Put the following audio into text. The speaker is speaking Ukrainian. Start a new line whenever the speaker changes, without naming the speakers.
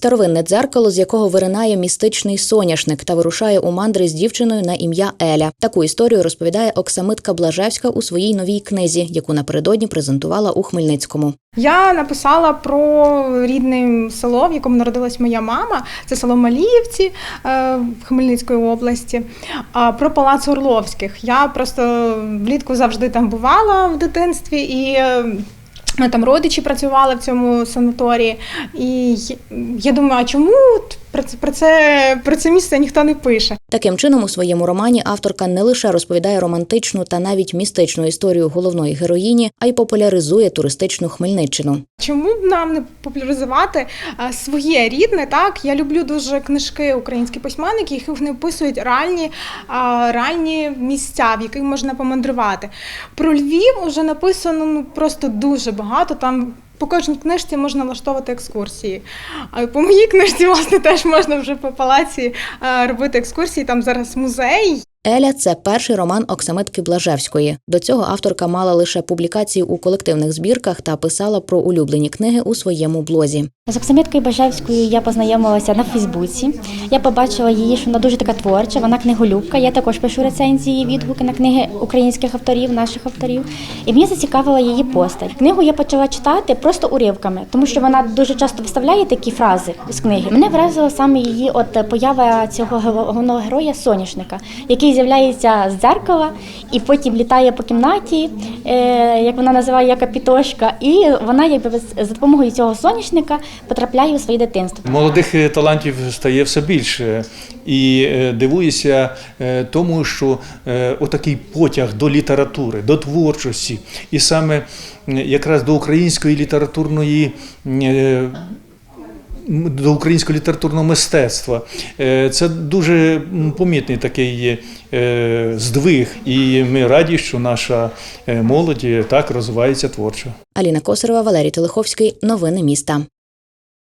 Старовинне дзеркало, з якого виринає містичний соняшник та вирушає у мандри з дівчиною на ім'я Еля. Таку історію розповідає Оксамитка Блажевська у своїй новій книзі, яку напередодні презентувала у Хмельницькому.
Я написала про рідне село, в якому народилась моя мама. Це село Маліївці е, Хмельницької області. А про палац Орловських. Я просто влітку завжди там бувала в дитинстві і. Там родичі працювали в цьому санаторії, і я думаю, а чому про це про це про це місце ніхто не пише?
Таким чином, у своєму романі авторка не лише розповідає романтичну та навіть містичну історію головної героїні, а й популяризує туристичну Хмельниччину.
Чому б нам не популяризувати а, своє рідне? Так я люблю дуже книжки українських письменників, які вони описують реальні, а, реальні місця, в яких можна помандрувати. Про Львів вже написано ну просто дуже багато. Там по кожній книжці можна влаштовувати екскурсії. А по моїй книжці, власне, теж можна вже по палаці робити екскурсії. Там зараз музей.
Еля це перший роман Оксамитки Блажевської. До цього авторка мала лише публікації у колективних збірках та писала про улюблені книги у своєму блозі.
З Оксамиткою Бажевською я познайомилася на Фейсбуці. Я побачила її, що вона дуже така творча, вона книголюбка. Я також пишу рецензії, відгуки на книги українських авторів, наших авторів. І мені зацікавила її постать. Книгу я почала читати просто уривками, тому що вона дуже часто вставляє такі фрази з книги. Мене вразила саме її от поява цього головного героя соняшника, який з'являється з дзеркала і потім літає по кімнаті, е, як вона називає як капітошка, і вона якби за допомогою цього соняшника потрапляє у своє дитинство.
Молодих е, талантів стає все більше. І е, дивуюся тому, що отакий потяг до літератури, до творчості, і саме якраз до української літературної. До українського літературного мистецтва Е, це дуже помітний такий е, здвиг, і ми раді, що наша е, молодь так розвивається творчо.
Аліна Косарова, Валерій Телеховський. Новини міста.